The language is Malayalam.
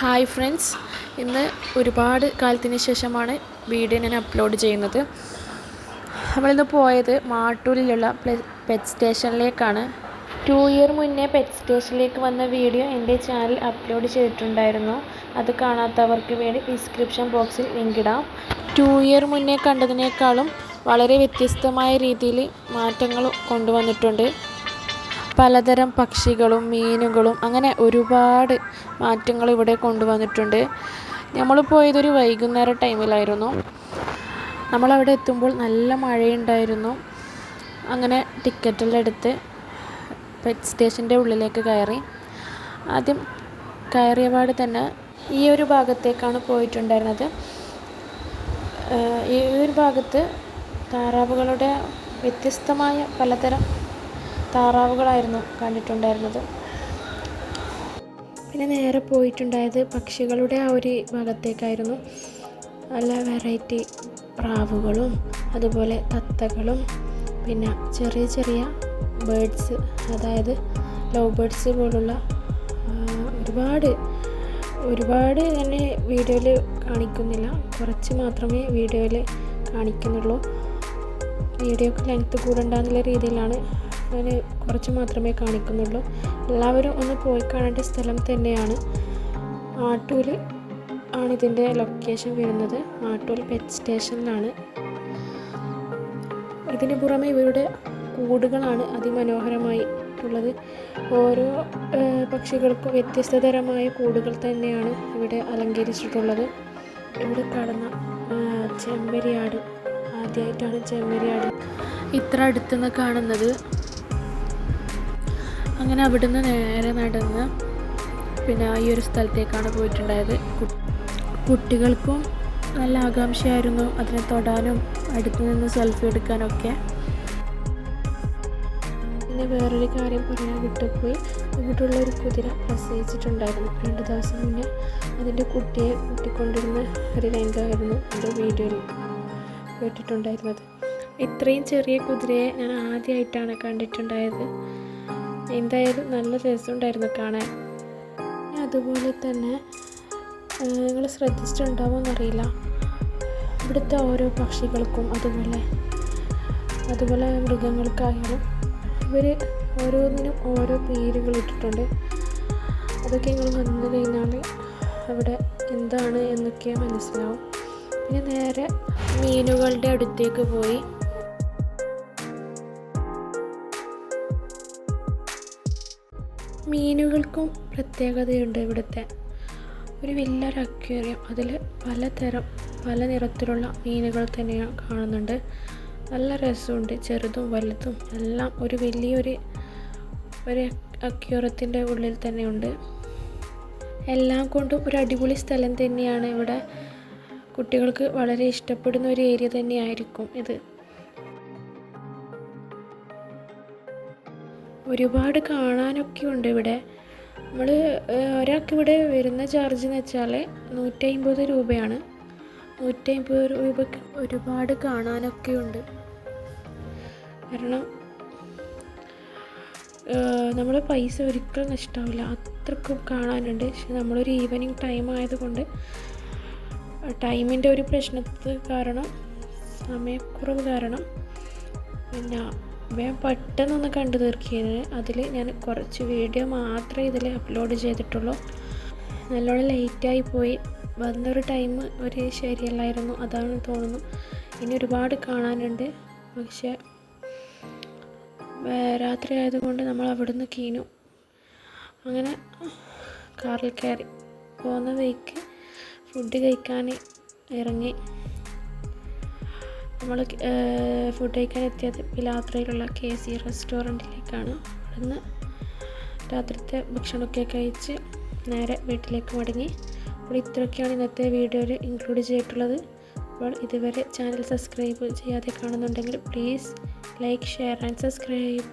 Hi friends. ഇന്ന് ഒരുപാട് കാലത്തിന് ശേഷമാണ് വീഡിയോ ഞാൻ അപ്ലോഡ് ചെയ്യുന്നത്. നമ്മളിന്ന് പോയത് മാട്ടൂലിലുള്ള പെറ്റ് സ്റ്റേഷനിലേക്കാണ് ടു ഇയർ മുന്നേ പെറ്റ് സ്റ്റേഷനിലേക്ക് വന്ന വീഡിയോ എന്റെ ചാനൽ അപ്ലോഡ് ചെയ്തിട്ടുണ്ടായിരുന്നു. അത് കാണാത്തവർക്ക് വേണ്ടി ഡിസ്ക്രിപ്ഷൻ ബോക്സിൽ ലിങ്ക് ഇടാം. ടു ഇയർ മുന്നേ കണ്ടതിനേക്കാളും വളരെ വ്യത്യസ്തമായ രീതിയിൽ മാറ്റങ്ങൾ കൊണ്ടുവന്നിട്ടുണ്ട്. പലതരം പക്ഷികളും മീനുകളും അങ്ങനെ ഒരുപാട് മാറ്റങ്ങൾ ഇവിടെ കൊണ്ടുവന്നിട്ടുണ്ട്. നമ്മൾ പോയതൊരു വൈകുന്നേര ടൈമിലായിരുന്നു. നമ്മളവിടെ എത്തുമ്പോൾ നല്ല മഴയുണ്ടായിരുന്നു. അങ്ങനെ ടിക്കറ്റെല്ലാം എടുത്ത് പെറ്റ് സ്റ്റേഷന്റെ ഉള്ളിലേക്ക് കയറി. ആദ്യം കയറിയപാട് തന്നെ ഈ ഒരു ഭാഗത്തേക്കാണ് പോയിട്ടുണ്ടായിരുന്നത്. ഈ ഒരു ഭാഗത്ത് താറാവുകളുടെ വ്യത്യസ്തമായ പലതരം താറാവുകളായിരുന്നു കണ്ടിട്ടുണ്ടായിരുന്നത്. പിന്നെ നേരെ പോയിട്ടുണ്ടായത് പക്ഷികളുടെ ആ ഒരു ഭാഗത്തേക്കായിരുന്നു. നല്ല വെറൈറ്റി പ്രാവുകളും അതുപോലെ തത്തകളും പിന്നെ ചെറിയ ചെറിയ ബേഡ്സ് അതായത് ലവ് ബേഡ്സ് പോലുള്ള ഒരുപാട് ഒരുപാട് തന്നെ വീഡിയോയിൽ കാണിക്കുന്നില്ല. കുറച്ച് മാത്രമേ വീഡിയോയിൽ കാണിക്കുന്നുള്ളൂ. വീഡിയോക്ക് ലെങ്ത്ത് കൂടണ്ടെന്നുള്ള രീതിയിലാണ് ഞാൻ കുറച്ച് മാത്രമേ കാണിക്കുന്നുള്ളൂ. എല്ലാവരും ഒന്ന് പോയി കാണേണ്ട സ്ഥലം തന്നെയാണ്. ആട്ടൂർ ആണ് ഇതിന്റെ ലൊക്കേഷൻ വരുന്നത്. ആട്ടൂർ പെറ്റ് സ്റ്റേഷനിലാണ് ഇതിന് പുറമെ ഇവരുടെ കൂടുകളാണ് അതിമനോഹരമായി ഉള്ളത്. ഓരോ പക്ഷികൾക്കും വ്യത്യസ്തതരമായ കൂടുകൾ തന്നെയാണ് ഇവിടെ അലങ്കരിച്ചിട്ടുള്ളത്. ഇവിടെ കടന്ന ചെമ്പരിയാട് ആദ്യമായിട്ടാണ് ചെമ്പരിയാട് ഇത്ര അടുത്തുനിന്ന് കാണുന്നത്. അങ്ങനെ അവിടുന്ന് നേരെ നടന്ന് പിന്നെ ഈ ഒരു സ്ഥലത്തേക്കാണ് പോയിട്ടുണ്ടായത്. കുട്ടികൾക്കും നല്ല ആകാംക്ഷയായിരുന്നു അതിനെ തൊടാനും അടുത്ത് നിന്ന് സെൽഫി എടുക്കാനൊക്കെ. പിന്നെ വേറൊരു കാര്യം പറയാൻ വിട്ടുപോയി ഇവിടെയുള്ള ഒരു കുതിര പ്രസവിച്ചിട്ടുണ്ടായിരുന്നു. രണ്ട് ദിവസം മുന്നേ അതിന്റെ കുട്ടിയെ കൂട്ടിക്കൊണ്ടിരുന്ന ഒരു രംഗമായിരുന്നു എന്റെ വീഡിയോയിൽ കേട്ടിട്ടുണ്ടായിരുന്നത്. ഇത്രയും ചെറിയ കുതിരയെ ഞാൻ ആദ്യമായിട്ടാണ് കണ്ടിട്ടുണ്ടായത്. എന്തായാലും നല്ല രസമുണ്ടായിരുന്നു കാണാൻ. അതുപോലെ തന്നെ നിങ്ങൾ ശ്രദ്ധിച്ചിട്ടുണ്ടാവുമെന്നറിയില്ല ഇവിടുത്തെ ഓരോ പക്ഷികൾക്കും അതുപോലെ അതുപോലെ മൃഗങ്ങൾക്കായാലും ഇവർ ഓരോന്നിനും ഓരോ പേരുകൾ ഇട്ടിട്ടുണ്ട്. അതൊക്കെ നിങ്ങൾ വന്നു കഴിഞ്ഞാൽ അവിടെ എന്താണ് എന്നൊക്കെ മനസ്സിലാവും. പിന്നെ നേരെ മീനുകളുടെ അടുത്തേക്ക് പോയി. മീനുകൾക്കും പ്രത്യേകതയുണ്ട് ഇവിടുത്തെ. ഒരു വലിയൊരു അക്വേറിയം. അതിൽ പലതരം പല നിറത്തിലുള്ള മീനുകൾ തന്നെയാണ് കാണുന്നുണ്ട്. നല്ല രസമുണ്ട്. ചെറുതും വലുതും എല്ലാം ഒരു വലിയൊരു ഒരു അക്യൂറത്തിന്റെ ഉള്ളിൽ തന്നെയുണ്ട് എല്ലാം കൊണ്ടും ഒരു അടിപൊളി സ്ഥലം തന്നെയാണ് ഇവിടെ. കുട്ടികൾക്ക് വളരെ ഇഷ്ടപ്പെടുന്ന ഒരു ഏരിയ തന്നെയായിരിക്കും ഇത്. ഒരുപാട് കാണാനൊക്കെ ഉണ്ട് ഇവിടെ. നമ്മൾ ഒരാൾക്ക് ഇവിടെ വരുന്ന ചാർജ് എന്ന് വെച്ചാൽ നൂറ്റമ്പത് രൂപയാണ്. നൂറ്റമ്പത് രൂപയ്ക്ക് ഒരുപാട് കാണാനൊക്കെ ഉണ്ട്. കാരണം നമ്മൾ പൈസ ഒരിക്കലും നഷ്ടമാവില്ല അത്രക്കും കാണാനുണ്ട്. പക്ഷെ നമ്മളൊരു ഈവനിങ് ടൈം ആയതുകൊണ്ട് ടൈമിന്റെ ഒരു പ്രശ്നത്തിൽ കാരണം സമയക്കുറവ് കാരണം പിന്നെ വേഗം പെട്ടെന്നൊന്ന് കണ്ടു തീർക്കിയത് അതിൽ ഞാൻ കുറച്ച് വീഡിയോ മാത്രമേ ഇതിൽ അപ്ലോഡ് ചെയ്തിട്ടുള്ളൂ. നല്ലോണം ലേറ്റായി പോയി. വന്നൊരു ടൈം ഒരു ശരിയല്ലായിരുന്നു. അതാണ് തോന്നുന്നു. ഇനി ഒരുപാട് കാണാനുണ്ട്. പക്ഷേ രാത്രി ആയതുകൊണ്ട് നമ്മൾ അവിടുന്ന് കീനു അങ്ങനെ കാറിൽ കയറി. പോകുന്ന വഴിക്ക് ഫുഡ് കഴിക്കാൻ ഇറങ്ങി. നമ്മൾ ഫുഡ് കഴിക്കാൻ എത്തിയത് പിലാത്രയിലുള്ള കെ സി റെസ്റ്റോറന്റിലേക്കാണ് അവിടുന്ന് രാത്രിത്തെ ഭക്ഷണമൊക്കെ കഴിച്ച് നേരെ വീട്ടിലേക്ക് മടങ്ങി. അപ്പോൾ ഇത്രയൊക്കെയാണ് ഇന്നത്തെ വീഡിയോയിൽ ഇൻക്ലൂഡ് ചെയ്തിട്ടുള്ളത്. അപ്പോൾ ഇതുവരെ ചാനൽ സബ്സ്ക്രൈബ് ചെയ്യാതെ കാണുന്നുണ്ടെങ്കിൽ please like share and subscribe